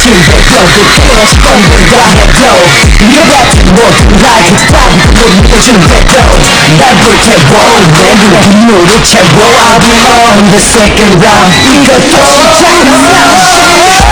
to the go The chaos thunder down the door You're about to walk like it's time to look at your window Never can roll when you can move it can roll I'll be on the second round 이것도 시작이야